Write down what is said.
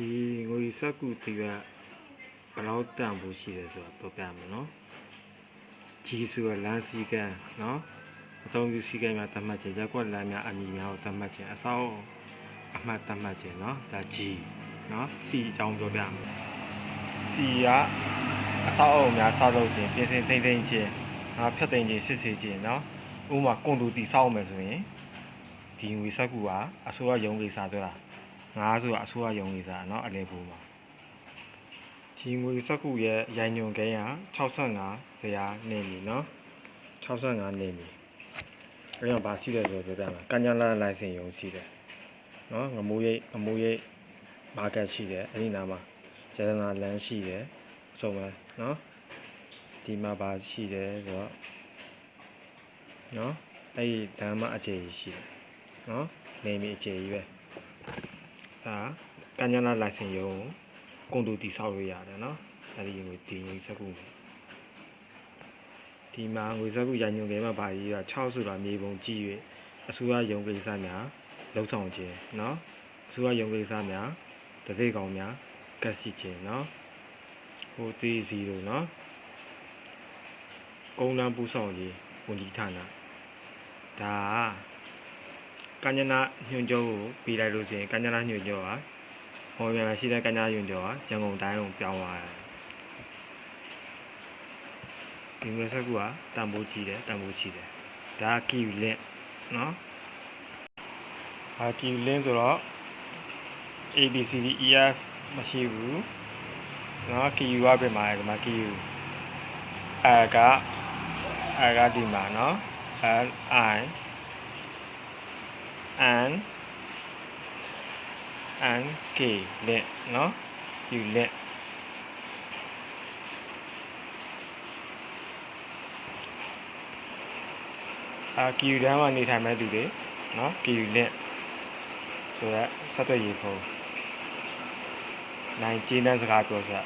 ဒီငွေစက္ကူတီကဘယ်လောက်တန်ဖို့ရှိတယ်ဆိုတာပြောပြမယ်နော်ကြီးဆိုရလမ်းစည်းကမ်းနော်အသုံးပြုစည်းကမ်းများတတ်မှတ်ခြင်းရက်ကွက်လမ်းများအမည်များကိုတတ်မှတ်ခြင်းအစောအမှတ်တတ်မှတ်ခြင်းနော်ဒါကြီးနော်စီအကြောင်းပြောပြမယ်စီကအစောအုံများစောက်လုပ်ခြင်းပြင်ဆင်သိမ့်သိမ့်ခြင်းနော်ဖြတ်သိမ့်ခြင်းစစ်ဆေးခြင်းနော်ဥပမာကွန်တူတီစောက်မယ်ဆိုရင်ဒီငွေစက္ကူကအစိုးရရုံးကိစ္စဆိုတာ ငါးဆိုတာအစိုးရယုံကြီးစားเนาะအလဲဖို့မှာဒီငွေစက္ကူရဲ့ရိုင်ညွန်ကိန်းက65ဇရာနေပြီเนาะ65နေပြီအဲ့တော့ဗာရှိတယ်ဆိုတော့ပြောပြမှာကညာလာလိုင်စင်ယုံရှိတယ်เนาะငမိုးရိတ်ငမိုးရိတ်မာကတ်ရှိတယ်အဲ့ဒီနားမှာရတနာလမ်းရှိတယ်အစုံပဲเนาะဒီမှာဗာရှိတယ်ဆိုတော့เนาะအဲ့ဒီလမ်းမှာအခြေကြီးရှိတယ်เนาะနေမီအခြေကြီးပဲ ဒါကညာနာလိုင်စင်ရုံးကိုကွန်တူတီဆောက်ရရတယ်နော်အဲဒီငွေဒီငွေစက္ကူဒီမှာငွေစက္ကူရညွန်ခဲမှာပါကြီးက6ဆိုတာမြေပုံကြည့်၍အစိုးရရုံးကိစ္စများလုံဆောင်ခြင်းနော်အစိုးရရုံးကိစ္စများတစိကောင်များကတ်စီခြင်းနော်ဟိုတီ0နော်ကုန်းလန်းပူဆောင်ရေးဝန်ကြီးဌာနဒါ ကကညနာညွှန်ချုပ်ကိုပြီးလိုက်လို့ရှိရင်ကညနာညွှန်ချုပ်ကဟောပြန်ရှိတဲ့ကညနာညွှန်ချုပ်ကရန်ကုန်တိုင်းကိုပြောင်းသွားတယ်ဒီမျိုးဆက်ကူကတန်ဖိုးကြီးတယ်တန်ဖိုးကြီးတယ်ဒါကီယူလင့်နော်ဟာကီယူလင့်ဆိုတော့ A B C D E F မရှိဘူးနော်ကီယူကပြင်မှာဒီမှာကီယူအဲကအဲကဒီမှာနော် L I and and k လက်เนาะယူလက်အာကီယူတန်းမှာနေထိုင်မဲ့သူတွေเนาะကီယူလက်ဆိုတော့ဆက်သွယ်ရေးဖုန်းနိုင်ကျင်းတဲ့စကားပြောစရာ